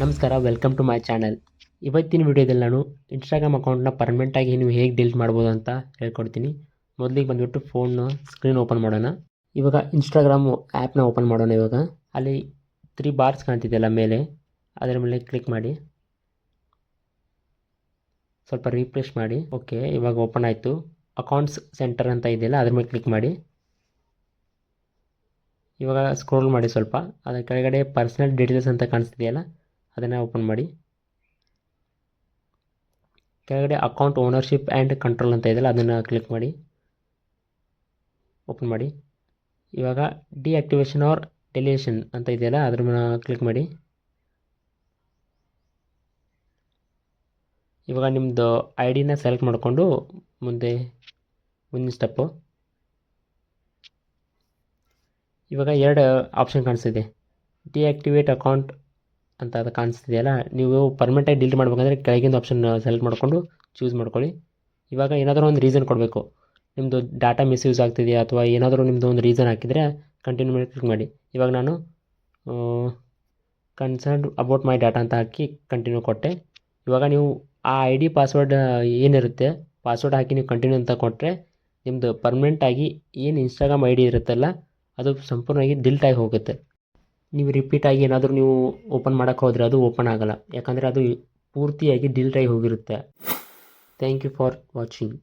ನಮಸ್ಕಾರ welcome to my channel ಇವತ್ತಿನ ವಿಡಿಯೋದಲ್ಲಿ ನಾನು ಇನ್ಸ್ಟಾಗ್ರಾಮ್ ಅಕೌಂಟ್ನ ಪರ್ಮನೆಂಟಾಗಿ ನೀವು ಹೇಗೆ ಡಿಲೀಟ್ ಮಾಡ್ಬೋದು ಅಂತ ಹೇಳ್ಕೊಡ್ತೀನಿ. ಮೊದಲಿಗೆ ಬಂದುಬಿಟ್ಟು ಫೋನ್ನ ಸ್ಕ್ರೀನ್ ಓಪನ್ ಮಾಡೋಣ. ಇವಾಗ ಇನ್ಸ್ಟಾಗ್ರಾಮ್ ಆ್ಯಪ್ನ ಓಪನ್ ಮಾಡೋಣ ಇವಾಗ. ಅಲ್ಲಿ ತ್ರೀ ಬಾರ್ಸ್ ಕಾಣ್ತಿದೆಯಲ್ಲ ಮೇಲೆ. ಅದರ ಮೇಲೆ ಕ್ಲಿಕ್ ಮಾಡಿ. ಸ್ವಲ್ಪ ರೀಪ್ಲೇಸ್ ಮಾಡಿ. ಓಕೆ ಇವಾಗ ಓಪನ್ ಆಯಿತು. ಅಕೌಂಟ್ಸ್ ಸೆಂಟರ್ ಅಂತ ಇದೆಯಲ್ಲ ಅದ್ರ ಮೇಲೆ ಕ್ಲಿಕ್ ಮಾಡಿ. ಇವಾಗ ಸ್ಕ್ರೋಲ್ ಮಾಡಿ ಸ್ವಲ್ಪ. ಅದರ ಕೆಳಗಡೆ ಪರ್ಸನಲ್ ಡೀಟೇಲ್ಸ್ ಅಂತ ಕಾಣಿಸ್ತಿದೆಯಲ್ಲ ಅದನ್ನು ಓಪನ್ ಮಾಡಿ. ಕೆಳಗಡೆ ಅಕೌಂಟ್ ಓನರ್ಶಿಪ್ ಆ್ಯಂಡ್ ಕಂಟ್ರೋಲ್ ಅಂತ ಇದೆಯಲ್ಲ, ಅದನ್ನು ಕ್ಲಿಕ್ ಮಾಡಿ. ಓಪನ್ ಮಾಡಿ. ಇವಾಗ ಡಿಆಕ್ಟಿವೇಶನ್ ಆರ್ ಡೆಲಿಯೇಷನ್ ಅಂತ ಇದೆಯಲ್ಲ, ಅದ್ರ ಕ್ಲಿಕ್ ಮಾಡಿ. ಇವಾಗ ನಿಮ್ಮದು ಐ ಡಿನ ಸೆಲೆಕ್ಟ್ ಮಾಡಿಕೊಂಡು ಮುಂದೆ ಮುಂದಿನ ಸ್ಟೆಪ್ಪು ಇವಾಗ ಎರಡು ಆಪ್ಷನ್ ಕಾಣಿಸ್ತಿದೆ. ಡಿಆಕ್ಟಿವೇಟ್ ಅಕೌಂಟ್ ಅಂತ ಅದು ಕಾಣಿಸ್ತಿದೆಯಲ್ಲ, ನೀವು ಪರ್ಮನೆಂಟಾಗಿ ಡಿಲೀಟ್ ಮಾಡ್ಬೇಕಂದ್ರೆ ಕೆಳಗಿಂದ ಆಪ್ಷನ್ ಸೆಲೆಕ್ಟ್ ಮಾಡಿಕೊಂಡು ಚೂಸ್ ಮಾಡ್ಕೊಳ್ಳಿ. ಇವಾಗ ಏನಾದರೂ ಒಂದು ರೀಸನ್ ಕೊಡಬೇಕು. ನಿಮ್ಮದು ಡಾಟಾ ಮಿಸ್ಯೂಸ್ ಆಗ್ತಿದೆಯಾ ಅಥವಾ ಏನಾದರೂ ನಿಮ್ಮದು ಒಂದು ರೀಸನ್ ಹಾಕಿದರೆ ಕಂಟಿನ್ಯೂ ಮಾಡಿ ಕ್ಲಿಕ್ ಮಾಡಿ. ಇವಾಗ ನಾನು ಕನ್ಸರ್ನ್ ಅಬೌಟ್ ಮೈ ಡಾಟಾ ಅಂತ ಹಾಕಿ ಕಂಟಿನ್ಯೂ ಕೊಟ್ಟೆ. ಇವಾಗ ನೀವು ಆ ಐ ಡಿ ಪಾಸ್ವರ್ಡ್ ಏನಿರುತ್ತೆ ಪಾಸ್ವರ್ಡ್ ಹಾಕಿ ನೀವು ಕಂಟಿನ್ಯೂ ಅಂತ ಕೊಟ್ಟರೆ ನಿಮ್ಮದು ಪರ್ಮನೆಂಟಾಗಿ ಏನು ಇನ್ಸ್ಟಾಗ್ರಾಮ್ ಐ ಡಿ ಇರುತ್ತಲ್ಲ, ಅದು ಸಂಪೂರ್ಣವಾಗಿ ಡಿಲ್ಟ್ ಆಗಿ ಹೋಗುತ್ತೆ. ನೀವು ರಿಪೀಟಾಗಿ ಏನಾದರೂ ನೀವು ಓಪನ್ ಮಾಡೋಕ್ಕೆ ಹೋದರೆ ಅದು ಓಪನ್ ಆಗಲ್ಲ. ಯಾಕಂದರೆ ಅದು ಪೂರ್ತಿಯಾಗಿ ಡಿಲ್ಟ್ ಆಗಿ ಹೋಗಿರುತ್ತೆ. Thank you for watching